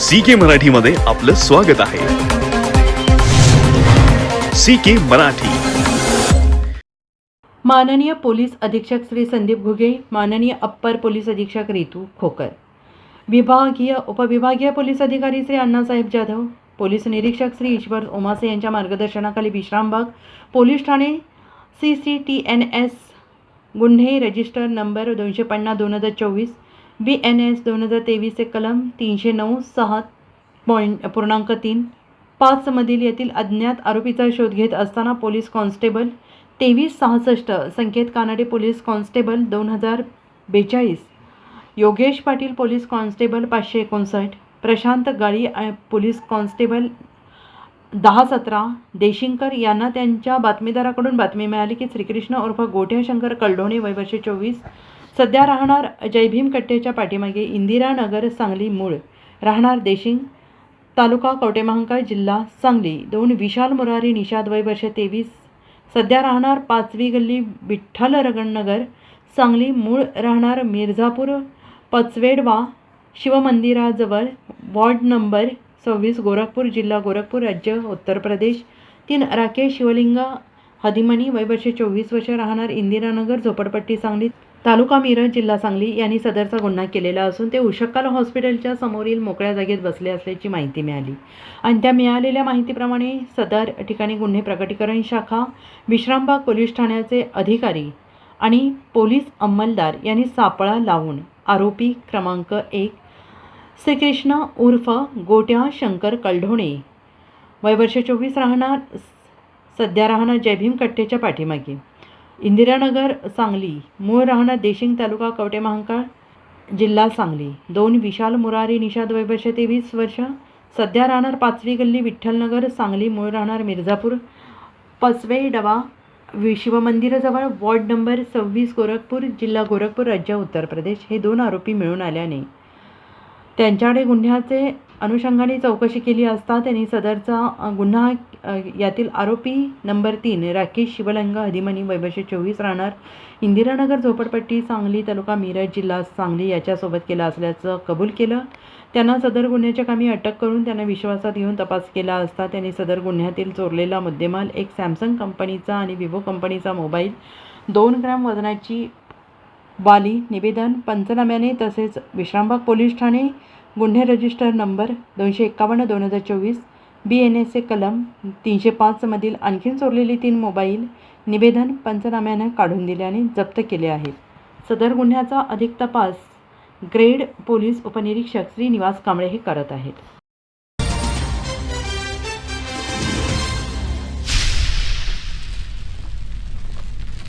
C के मराठीमध्ये आपलं स्वागत आहे. C K Marathi. माननीय पोलीस अधीक्षक श्री संदीप घुगे माननीय अप्पर पोलीस अधीक्षक रितू खोकर विभागीय उपविभागीय पोलीस अधिकारी श्री अण्णासाहेब जाधव पोलीस निरीक्षक श्री ईश्वर ओमासे यांच्या मार्गदर्शनाखाली Vishrambag police Thane C C T N S गुन्हे रजिस्टर नंबर दोनशे पन्नास दोन हजार चोवीस बी एन एस दोन हजार तेवीसचे कलम तीनशे नऊ सहा पॉईंट पूर्णांक तीन. पाचमधील येथील अज्ञात आरोपीचा शोध घेत असताना पोलीस कॉन्स्टेबल तेवीस सहासष्ट संकेत कानडे पोलीस कॉन्स्टेबल दोन हजार बेचाळीस. योगेश पाटील पोलीस कॉन्स्टेबल पाचशे एकोणसाठ. प्रशांत गाळी पोलीस कॉन्स्टेबल दहा सतरा. देशिंकर यांना त्यांच्या बातमीदाराकडून बातमी मिळाली की श्रीकृष्ण उर्फ गोठ्या शंकर कलडोणे वय चोवीस. सध्या राहणार जयभीम कट्टेच्या पाठीमागे इंदिरानगर सांगली मूळ. राहणार देशिंग तालुका कवटेमहांकाळ जिल्हा सांगली. दोन विशाल मुरारी निषाद वय वर्ष तेवीस. सध्या राहणार पाचवी गल्ली विठ्ठल रगणनगर सांगली मूळ. राहणार मिर्झापूर पचवेडवा शिवमंदिराजवळ. वॉर्ड नंबर सव्वीस गोरखपूर जिल्हा गोरखपूर राज्य उत्तर प्रदेश. तीन राकेश शिवलिंग हदिमणी वय वर्ष चोवीस वर्ष राहणार इंदिरानगर झोपडपट्टी सांगली. तालुका मिरज जिल्हा सांगली यांनी सदरचा गुन्हा केलेला असून ते उशक्काल हॉस्पिटलच्या समोरील मोकळ्या जागेत बसले असल्याची माहिती मिळाली. आणि त्या मिळालेल्या माहितीप्रमाणे सदर ठिकाणी गुन्हे प्रकटीकरण शाखा विश्रामबाग पोलीस ठाण्याचे अधिकारी आणि पोलीस अंमलदार यांनी सापळा लावून आरोपी क्रमांक एक श्रीकृष्ण उर्फ गोट्या शंकर कलढोणे वय वर्ष चोवीस राहणार सध्या राहणार जयभीम कट्टेच्या पाठीमागे. इंदिरानगर सांगली. मूळ राहणार देशिंग तालुका कवटे महांकाळ? जिल्हा सांगली. दोन विशाल मुरारी निषाद वय तेवीस वर्ष. सध्या राहणार पाचवी गल्ली विठ्ठलनगर सांगली. मूळ राहणार मिर्झापूर. पसवे डबा वि शिवमंदिराजवळ वॉर्ड नंबर सव्वीस गोरखपूर जिल्हा गोरखपूर राज्य उत्तर प्रदेश. हे दोन आरोपी मिळून आल्याने त्यांच्याकडे गुन्ह्याचे अनुषंगाने चौकशी केली असता त्यांनी सदरचा गुन्हा यातील आरोपी नंबर तीन राकेश शिवलंग हदिमनी वैवर्षे चोवीस राहणार इंदिरानगर झोपडपट्टी सांगली तालुका मिरज जिल्हा सांगली याच्यासोबत केला असल्याचं कबूल केलं. त्यांना सदर गुन्ह्याच्या कामी अटक करून त्यांना विश्वासात घेऊन तपास केला असता त्यांनी सदर गुन्ह्यातील चोरलेला मुद्देमाल एक सॅमसंग कंपनीचा आणि विवो कंपनीचा मोबाईल दोन ग्रॅम वजनाची बाली निवेदन पंचनाम्याने तसेच विश्रामबाग पोलीस ठाणे गुन्हे रजिस्टर नंबर दोनशे एक्कावन्न दोन हजार चोवीस बी एन एसचे कलम तीनशे पाचमधील आणखीन चोरलेली तीन मोबाईल निवेदन पंचनाम्यानं काढून दिल्याने जप्त केले आहेत. सदर गुन्ह्याचा अधिक तपास ग्रेड पोलीस उपनिरीक्षक श्रीनिवास कांबळे हे करत आहेत.